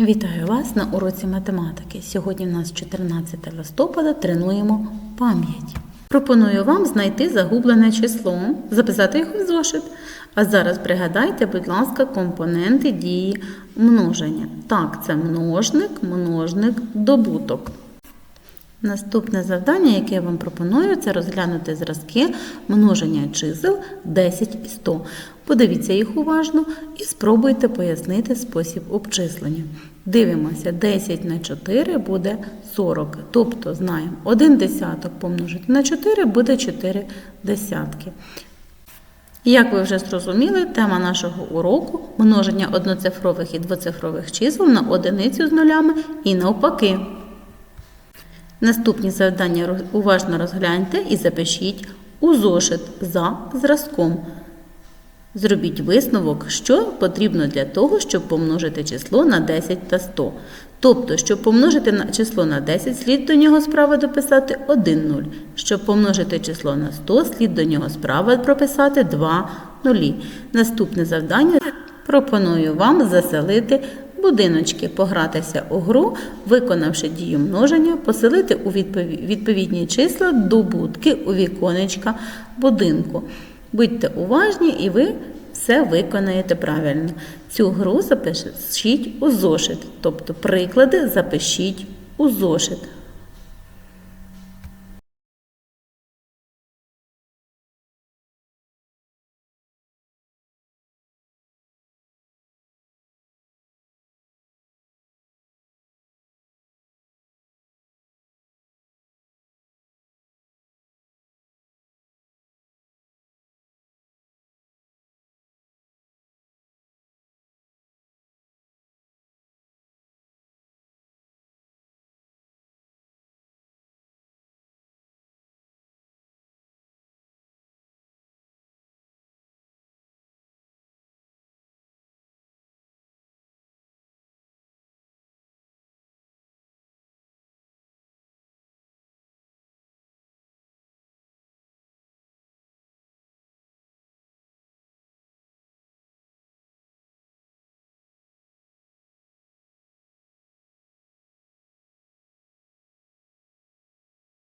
Вітаю вас на уроці математики. Сьогодні в нас 14 листопада тренуємо пам'ять. Пропоную вам знайти загублене число, записати його в зошит. А зараз пригадайте, будь ласка, компоненти дії множення. Так, це множник, множник, добуток. Наступне завдання, яке я вам пропоную, це розглянути зразки множення чисел 10 і 100. Подивіться їх уважно і спробуйте пояснити спосіб обчислення. Дивимося, 10 на 4 буде 40. Тобто знаємо, 1 десяток помножити на 4 буде 4 десятки. Як ви вже зрозуміли, тема нашого уроку множення одноцифрових і двоцифрових чисел на одиницю з нулями і навпаки. Наступні завдання уважно розгляньте і запишіть у зошит за зразком. Зробіть висновок, що потрібно для того, щоб помножити число на 10 та 100. Тобто, щоб помножити число на 10, слід до нього справа дописати 1 0. Щоб помножити число на 100, слід до нього справа прописати 2 нулі. Наступне завдання пропоную вам заселити будиночки, погратися у гру, виконавши дію множення, поселити у відповідні числа до будки у віконечка будинку. Будьте уважні і ви все виконаєте правильно. Цю гру запишіть у зошит, тобто приклади запишіть у зошит.